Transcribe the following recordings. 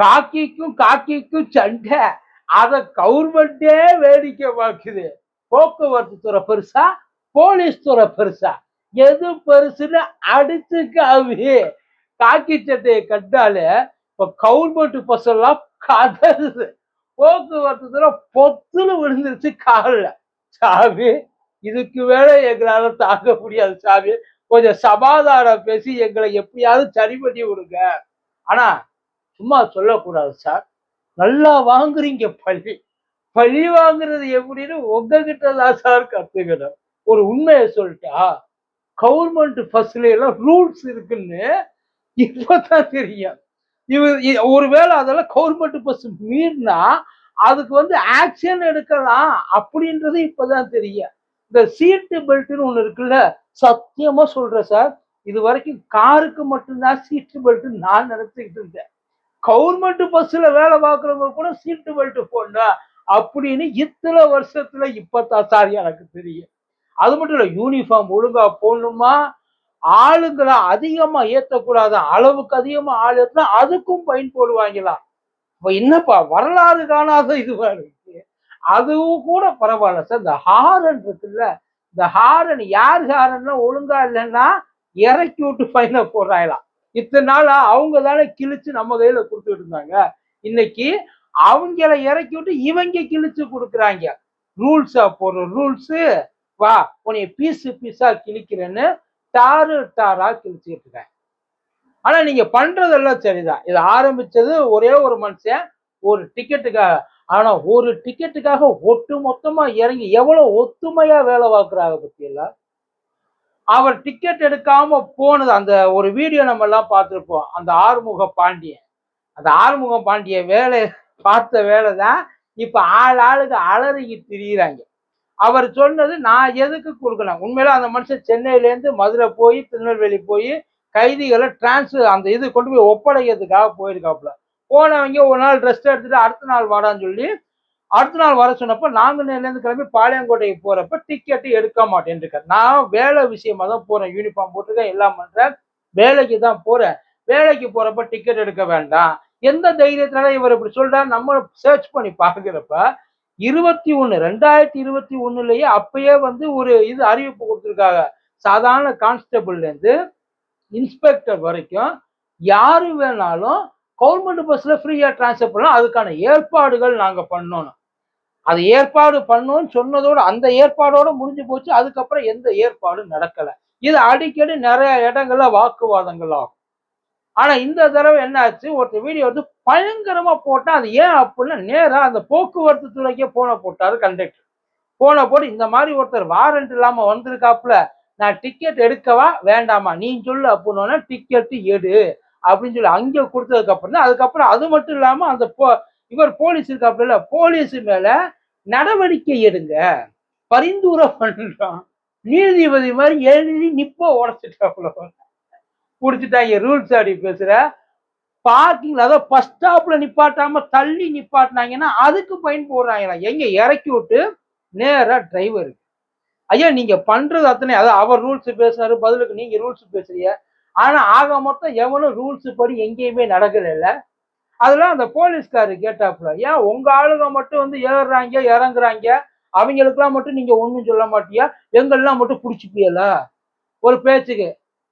காக்கிக்கும் காக்கிக்கும் சண்டை. அதை கவர்மெண்டே வேடிக்கை பார்க்குது. போக்குவரத்து துறை பெருசா போலீஸ் துறை பெருசா. எது பெருசுன்னு அடிச்சு காவி காக்கி சட்டையை கட்டாலே இப்போ கவர்மெண்ட் பஸ் எல்லாம் கதறுது. போக்குவரத்து துறை பொத்துன்னு விழுந்துருச்சு காலில். சாமி இதுக்கு மேல எங்களால தாங்க முடியாது சாமி. கொஞ்சம் சமாதானம் பேசி எங்களை எப்படியாவது சரி பண்ணி விடுங்க. ஆனா சும்மா சொல்லக்கூடாது சார். நல்லா வாங்குறீங்க பழி. பழி வாங்குறது எப்படின்னு உங்ககிட்ட தான் சார் கற்றுக்கணும் ஒரு உண்மையை சொல்லிட்டா கவர்மெண்ட் பஸ்ல எல்லாம் ரூல்ஸ் இருக்குன்னு இப்பதான் தெரியும். இவர் ஒருவேளை அதெல்லாம் கவர்மெண்ட் பஸ் மீறினா அதுக்கு வந்து ஆக்ஷன் எடுக்கலாம் அப்படின்றது இப்பதான் தெரியும். இந்த சீட்டு பெல்ட்னு ஒண்ணு இருக்குல்ல சத்தியமா சொல்றேன் சார். இது வரைக்கும் காருக்கு மட்டும்தான் சீட்டு பெல்ட் நான் நினைச்சுக்கிட்டு இருந்தேன். கவர்மெண்ட் பஸ்ல வேலை பார்க்குறவங்க கூட சீட்டு பெல்ட் போடணும். அப்படின்னு இத்தனை வருஷத்துல இப்பதான் சார் எனக்கு தெரியும். அது மட்டும் இல்லை யூனிஃபார்ம் ஒழுங்கா போடணுமா? ஆளுங்களை அதிகமா ஏத்தக்கூடாது அளவுக்கு அதிகமா ஆள் ஏத்தினா அதுக்கும் பயன் போடுவாங்களாம் இப்ப என்னப்பா வரலாறு காணாத இதுவா இருக்கு. அதுவும் கூட பரவாயில்ல சார் இந்த ஹாரன் இருக்குல்ல இந்த ஹாரன் யார் ஹாரன்னா ஒழுங்கா இல்லைன்னா இறக்கி விட்டு ஃபைனை போடுறாங்களாம் இத்தனை நாளா அவங்க தானே கிழிச்சு நம்ம கையில கொடுத்துட்டு இருந்தாங்க. இன்னைக்கு அவங்கள இறக்கி விட்டு இவங்க கிழிச்சு கொடுக்குறாங்க. ரூல்ஸா போடுற ரூல்ஸு வா உனைய பீஸு பீஸா கிழிக்கிறேன்னு டாரு டாரா கிழிச்சுக்கிட்டு இருக்கேன் ஆனா நீங்க பண்றதெல்லாம் சரிதான். இது ஆரம்பிச்சது ஒரே ஒரு மனுஷன் ஒரு டிக்கெட்டுக்காக ஆனா ஒரு டிக்கெட்டுக்காக ஒட்டு மொத்தமா இறங்கி எவ்வளவு ஒத்துமையா வேலை பார்க்குறாங்க பத்தியெல்லாம் அவர் டிக்கெட் எடுக்காம போனது அந்த ஒரு வீடியோ நம்ம எல்லாம் பார்த்துருப்போம். அந்த ஆறுமுக பாண்டியன். அந்த ஆறுமுக பாண்டிய வேலை பார்த்த வேலை தான் இப்ப ஆள் ஆளுக்கு அலறிக்கிட்டு திரியிறாங்க. அவர் சொன்னது நான் எதுக்கு கொடுக்கணும்? உண்மையில அந்த மனுஷன் சென்னையிலேருந்து மதுரை போய் திருநெல்வேலி போய் கைதிகளை டிரான்ஸ்ஃபர் அந்த இது கொண்டு போய் ஒப்படைக்கிறதுக்காக போயிருக்காப்புல. போனவங்க ஒரு நாள் ரெஸ்ட் எடுத்துட்டு அடுத்த நாள் வாடான்னு சொல்லி அடுத்த நாள் வர சொன்னப்ப நாங்குநேர்லேருந்து கிளம்பி பாளையங்கோட்டைக்கு போறப்ப டிக்கெட்டு எடுக்க மாட்டேன் இருக்காரு நான் வேலை விஷயமா தான் போறேன். யூனிஃபார்ம் போட்டிருக்கேன் எல்லாம் பண்றேன். வேலைக்கு தான் போறேன். வேலைக்கு போறப்ப டிக்கெட் எடுக்க வேண்டாம். எந்த தைரியத்தினால இவர் இப்படி சொல்றாரு? நம்ம சர்ச் பண்ணி பார்க்குறப்ப இருபத்தி ஒன்று ரெண்டாயிரத்தி இருபத்தி ஒன்றுலேயே அப்பயே வந்து ஒரு இது அறிவிப்பு கொடுத்துருக்காங்க. சாதாரண கான்ஸ்டபிள்லேருந்து இன்ஸ்பெக்டர் வரைக்கும் யாரு வேணாலும் கவர்மெண்ட் பஸ்ஸில் ஃப்ரீயாக டிரான்ஸ்ஃபர் பண்ணலாம். அதுக்கான ஏற்பாடுகள் நாங்கள் பண்ணணும். அது ஏற்பாடு பண்ணோம்னு சொன்னதோட அந்த ஏற்பாடோட முடிஞ்சு போச்சு. அதுக்கப்புறம் எந்த ஏற்பாடும் நடக்கலை. இது அடிக்கடி நிறைய இடங்கள்ல வாக்குவாதங்கள் ஆகும். ஆனா இந்த தடவை என்ன ஆச்சு? ஒருத்தர் வீடியோ வந்து பயங்கரமா போட்டா அது ஏன் அப்படின்னா நேரா அந்த போக்குவரத்து துறைக்கே போன போட்டாரு கண்டக்டர் போன போட்டு இந்த மாதிரி ஒருத்தர் வாரண்ட் இல்லாம வந்திருக்காப்புல நான் டிக்கெட் எடுக்கவா? வேண்டாமா. நீ சொல்லு அப்படின்னா டிக்கெட்டு எடு. அப்படின்னு சொல்லி அங்கே கொடுத்ததுக்கு அப்புறம் தான் அதுக்கப்புறம் அது மட்டும் இல்லாம அந்த போ இவர் போலீஸ் இருக்காப்புல போலீஸ் மேல நடவடிக்கை எடுங்க. பரிந்துரை பண்றான். நீதிபதி மாதிரி எழுதி நிப்ப உடச்சிட்டாப்புல. பிடிச்சிட்டாங்க ரூல்ஸ் அப்படி பேசுற. பார்க்கிங் அதாவது பஸ் ஸ்டாப்ல நிப்பாட்டாம தள்ளி நிப்பாட்டினாங்கன்னா அதுக்கு பயன் போடுறாங்களா? எங்க இறக்கி விட்டு நேரா டிரைவருக்கு ஐயா நீங்க பண்றது அத்தனை அதாவது அவர் ரூல்ஸ் பேசுறாரு பதிலுக்கு நீங்க ரூல்ஸ் பேசுறீங்க. ஆனா ஆக மொத்தம் எவனும் ரூல்ஸ் படி எங்கேயுமே நடக்கல அதெல்லாம் அந்த போலீஸ்காரு கேட்டாப்புல ஏன் உங்க ஆளுங்க மட்டும் வந்து ஏறுறாங்க இறங்குறாங்க? அவங்களுக்குலாம் மட்டும் நீங்க ஒன்றும் சொல்ல மாட்டியா? எங்கெல்லாம் மட்டும் பிடிச்சிப்பியல? ஒரு பேச்சுக்கு.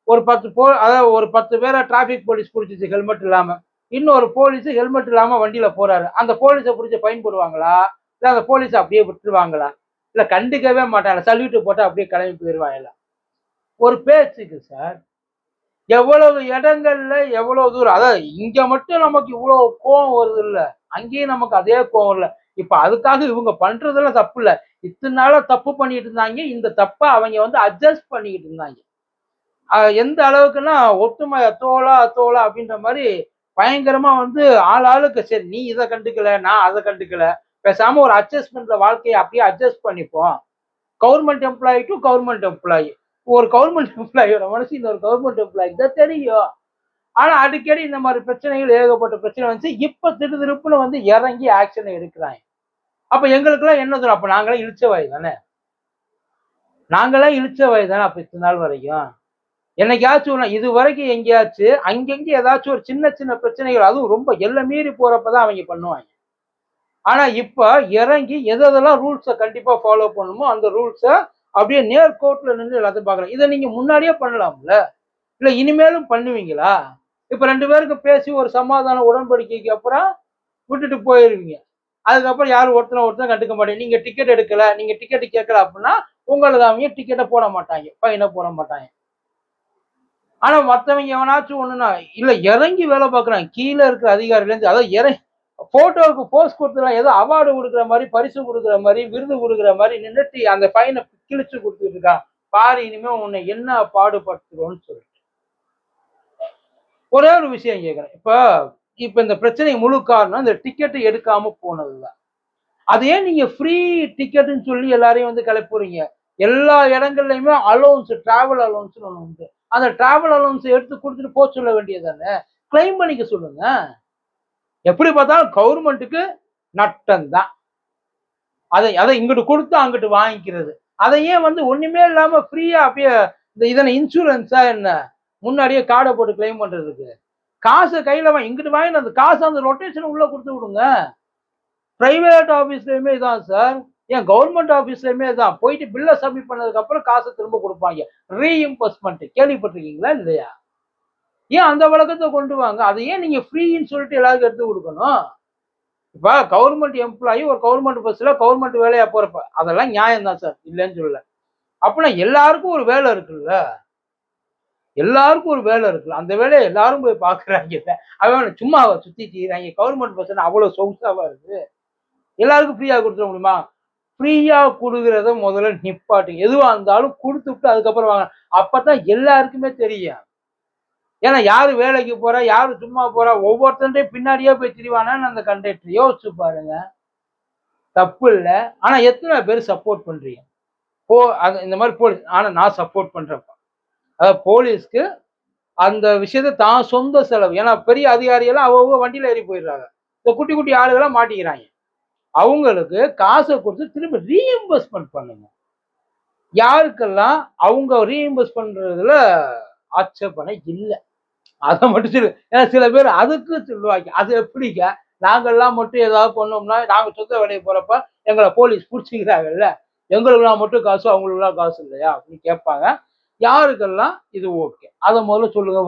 ஒரு பத்து போ அதாவது ஒரு பத்து பேரை டிராஃபிக் போலீஸ் பிடிச்சிச்சு ஹெல்மெட் இல்லாம. இன்னொரு போலீஸ் ஹெல்மெட் இல்லாம வண்டியில போறாரு. அந்த போலீஸை பிடிச்ச ஃபைன் போடுவாங்களா? இல்லை அந்த போலீஸ் அப்படியே விட்டுருவாங்களா? இல்லை கண்டுக்கவே மாட்டாங்க சல்யூட்டு போட்டால் அப்படியே கிளம்பி போயிடுவாங்களா ஒரு பேச்சுக்கு சார் எவ்வளவு இடங்கள்ல எவ்வளவு தூரம்? அதாவது இங்க மட்டும் நமக்கு இவ்வளவு கோவம் வருது இல்ல அங்கேயும் நமக்கு அதே கோவம் இல்ல இப்ப அதுக்காக இவங்க பண்றதெல்லாம் தப்பு இல்ல இத்தனை நாளா தப்பு பண்ணிட்டு இருந்தாங்க. இந்த தப்பை அவங்க வந்து அட்ஜஸ்ட் பண்ணிக்கிட்டு இருந்தாங்க. எந்த அளவுக்குன்னா ஒத்துமை தோலா தோலா அப்படின்ற மாதிரி பயங்கரமா வந்து ஆள் ஆளுக்கு சரி நீ இதை கண்டுக்கல நான் அதை கண்டுக்கல. பேசாம ஒரு அட்ஜஸ்ட்மெண்ட்ல வாழ்க்கையை அப்படியே அட்ஜஸ்ட் பண்ணிப்போம். Government employee to government employee ஒரு கவர்மெண்ட் எம்ப்ளாயோட மனசு ஒரு கவர்மெண்ட் எம்ப்ளாயி தான் தெரியும். ஆனா அடிக்கடி இந்த மாதிரி பிரச்சனைகள் ஏகப்பட்ட பிரச்சனை வந்துச்சு. இப்ப திரு திருப்புல வந்து இறங்கி ஆக்ஷன் எடுக்கிறாங்க. அப்ப எங்களுக்கெல்லாம் என்ன தோணும்? அப்ப நாங்களாம் இழிச்ச வாய் தானே? நாங்களாம் இழிச்ச வாய் தானே அப்ப இத்தனை நாள் வரைக்கும்? என்னைக்காச்சும் இது வரைக்கும் எங்கேயாச்சும் அங்கங்கே ஏதாச்சும் ஒரு சின்ன சின்ன பிரச்சனைகள் அதுவும் ரொம்ப எல்லை மீறி போறப்பதான் அவங்க பண்ணுவாங்க. ஆனா இப்ப இறங்கி எதெல்லாம் ரூல்ஸை கண்டிப்பா ஃபாலோ பண்ணுமோ அந்த ரூல்ஸை அப்படியே நேர் கோர்ட்ல நின்று எல்லாத்தையும் பார்க்கலாம் இதை நீங்க முன்னாடியே பண்ணலாம்ல? இல்ல இனிமேலும் பண்ணுவீங்களா? இப்ப ரெண்டு பேருக்கும் பேசி ஒரு சமாதான உடன்படிக்கைக்கு அப்புறம் விட்டுட்டு போயிருவீங்க. அதுக்கப்புறம் யாரும் ஒருத்தனை ஒருத்தன் கண்டுக்க மாட்டீங்க. நீங்க டிக்கெட் எடுக்கல நீங்க டிக்கெட் கேட்கல அப்படின்னா உங்களுக்கு அவங்க டிக்கெட்டை போட மாட்டாங்க பையனை போட மாட்டாங்க. ஆனா மத்தவங்க எவனாச்சும் ஒண்ணுனா இல்ல இறங்கி வேலை பார்க்குறாங்க. கீழே இருக்கிற அதிகாரிலேருந்து அதாவது இறங்கி போட்டோவுக்கு போஸ்ட் கொடுத்துலாம் ஏதோ அவார்டு கொடுக்குற மாதிரி பரிசு கொடுக்குற மாதிரி விருது கொடுக்குற மாதிரி நின்றுட்டு அந்த பையனை கிழிச்சு கொடுத்துட்டு இருக்கான் பாரு இனிமே உன்னை என்ன பாடுபடுத்துறோம்னு சொல்லிட்டு. ஒரே ஒரு விஷயம் கேட்குறேன் இப்போ இப்போ இந்த பிரச்சனை முழு காரணம் இந்த டிக்கெட்டு எடுக்காம போனதுதான். அது ஏன் நீங்க ஃப்ரீ டிக்கெட்டுன்னு சொல்லி எல்லாரையும் வந்து கிளப்புறீங்க? எல்லா இடங்கள்லையுமே அலோன்ஸ் டிராவல் அலோன்ஸ்னு ஒன்று உண்டு. அந்த டிராவல் அலோன்ஸ் எடுத்து கொடுத்துட்டு போக சொல்ல வேண்டியது தானே கிளைம் பண்ணிக்க சொல்லுங்க. எப்படி பார்த்தாலும் கவர்மெண்ட்டுக்கு நட்டம் தான் அதை அதை இங்கிட்டு கொடுத்து அங்கிட்டு வாங்கிக்கிறது. அதை ஏன் வந்து ஒண்ணுமே இல்லாம ஃப்ரீயா அப்படியே இந்த இதனை இன்சூரன்ஸா என்ன முன்னாடியே கார்டை போட்டு கிளைம் பண்றதுக்கு? காசை கையில வாங்க இங்கிட்டு வாங்கி அந்த காசை அந்த ரொட்டேஷன் உள்ள கொடுத்து விடுங்க. பிரைவேட் ஆஃபீஸ்லயுமே இதான் சார் ஏன் கவர்மெண்ட் ஆஃபீஸ்லயுமே தான் போயிட்டு பில்லை சப்மிட் பண்ணதுக்கு அப்புறம் காசை திரும்ப கொடுப்பாங்க. ரீஇம்பர்ஸ்மெண்ட் கேள்விப்பட்டிருக்கீங்களா இல்லையா? ஏன் அந்த வழக்கத்தை கொண்டு வாங்க? அதை ஏன் நீங்க ஃப்ரீன்னு சொல்லிட்டு எல்லாருக்கும் எடுத்து கொடுக்கணும்? இப்போ கவர்மெண்ட் எம்ப்ளாயி ஒரு கவர்மெண்ட் பஸ்ஸில் கவர்மெண்ட் வேலையாக போகிறப்ப அதெல்லாம் நியாயம் தான் சார் இல்லைன்னு சொல்லல. அப்படின்னா எல்லாருக்கும் ஒரு வேலை இருக்குல்ல? எல்லாருக்கும் ஒரு வேலை இருக்குல்ல? அந்த வேலையை எல்லாரும் போய் பார்க்குறாங்க அவன் சும்மா சுற்றி செய்கிறாங்க கவர்மெண்ட் பஸ்ஸுன்னு அவ்வளோ சொகுசாவாக இருக்குது எல்லாருக்கும் ஃப்ரீயா கொடுத்துட முடியுமா? ஃப்ரீயா கொடுக்கறத முதல்ல நிப்பாட்டு. எதுவாக இருந்தாலும் கொடுத்துட்டு அதுக்கப்புறம் வாங்க. அப்பதான் எல்லாருக்குமே தெரியும். ஏன்னா யாரு வேலைக்கு போறா யாரு சும்மா போறா ஒவ்வொருத்தன்டையும் பின்னாடியே போய் திரிவானான்னு அந்த கண்டக்டர் யோசிச்சு பாருங்க. தப்பு இல்லை. ஆனா எத்தனை பேர் சப்போர்ட் பண்றீங்க? போ அது இந்த மாதிரி போலீஸ் ஆனா நான் சப்போர்ட் பண்றேன்ப்பா அதாவது போலீஸ்க்கு அந்த விஷயத்தை தான் சொந்த செலவு. ஏன்னா பெரிய அதிகாரியெல்லாம் அவங்க வண்டியில ஏறி போயிடுறாங்க. இந்த குட்டி குட்டி ஆளுகளாம் மாட்டிக்கிறாங்க. அவங்களுக்கு காசை கொடுத்து திரும்ப ரீஎம்பர்ஸ்மெண்ட் பண்ணுங்க. யாருக்கெல்லாம் அவங்க ரீஎம்பர்ஸ் பண்றதுல ஆட்சேபனை இல்லை. அதை மட்டும் சொல்லு ஏன்னா சில பேர் அதுக்கு சொல்லுவாங்க. அது எப்படிங்க நாங்கெல்லாம் மட்டும் ஏதாவது பண்ணோம்னா நாங்கள் சொந்த வேலையை போகிறப்ப எங்களை போலீஸ் பிடிச்சிக்கிறாங்கல்ல. எங்களுக்குலாம் மட்டும் காசு அவங்களுக்குலாம் காசு இல்லையா? அப்படின்னு கேட்பாங்க. யாருக்கெல்லாம் இது ஓகே அதை முதல்ல சொல்லுங்க